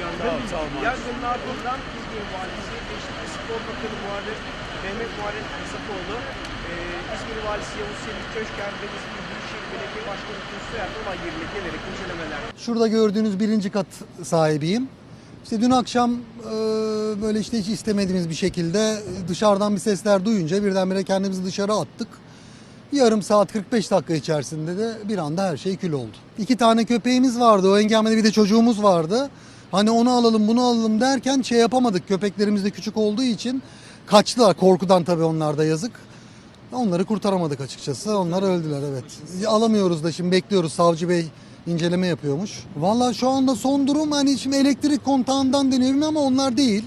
Yangının ardından İzmir Valisi ve Spor Bakanı Muharrem, Mehmet Muharrem Kısakoğlu, e, İzmir Valisi Yavuz Selim Köşker ve İzmir Büyükşehir Belediye Başkanı Soyer olay yerine gelerek incelemeler Şurada gördüğünüz birinci kat sahibiyim. İşte dün akşam e, böyle işte hiç istemediğimiz bir şekilde dışarıdan bir sesler duyunca birdenbire kendimizi dışarı attık. Yarım saat 45 dakika içerisinde de bir anda her şey kül oldu. İki tane köpeğimiz vardı. O engelmede bir de çocuğumuz vardı. Hani onu alalım bunu alalım derken şey yapamadık. Köpeklerimiz de küçük olduğu için kaçtılar. Korkudan tabii onlar da yazık. Onları kurtaramadık açıkçası. Onlar öldüler evet. Alamıyoruz da şimdi bekliyoruz. Savcı Bey inceleme yapıyormuş. Vallahi şu anda son durum hani şimdi elektrik kontağından deniyorum ama onlar değil.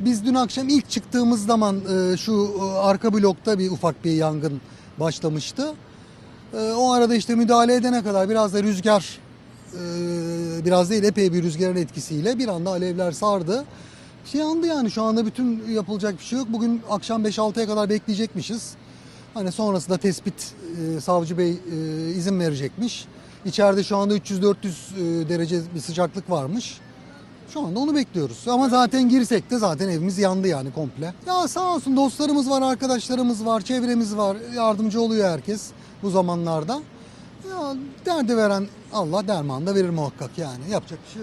Biz dün akşam ilk çıktığımız zaman e, şu e, arka blokta bir ufak bir yangın başlamıştı. E, O arada işte müdahale edene kadar biraz da rüzgar biraz değil epey bir rüzgarın etkisiyle bir anda alevler sardı. Şey yandı yani şu anda bütün yapılacak bir şey yok. Bugün akşam 5-6'ya kadar bekleyecekmişiz. Hani sonrasında tespit e, savcı bey e, izin verecekmiş. İçeride şu anda 300-400 e, derece bir sıcaklık varmış. Şu anda onu bekliyoruz. Ama zaten girsek de zaten evimiz yandı yani komple. Ya sağ olsun dostlarımız var, arkadaşlarımız var, çevremiz var. Yardımcı oluyor herkes bu zamanlarda. Derdi veren Allah derman da verir muhakkak yani. Yapacak bir şey yok.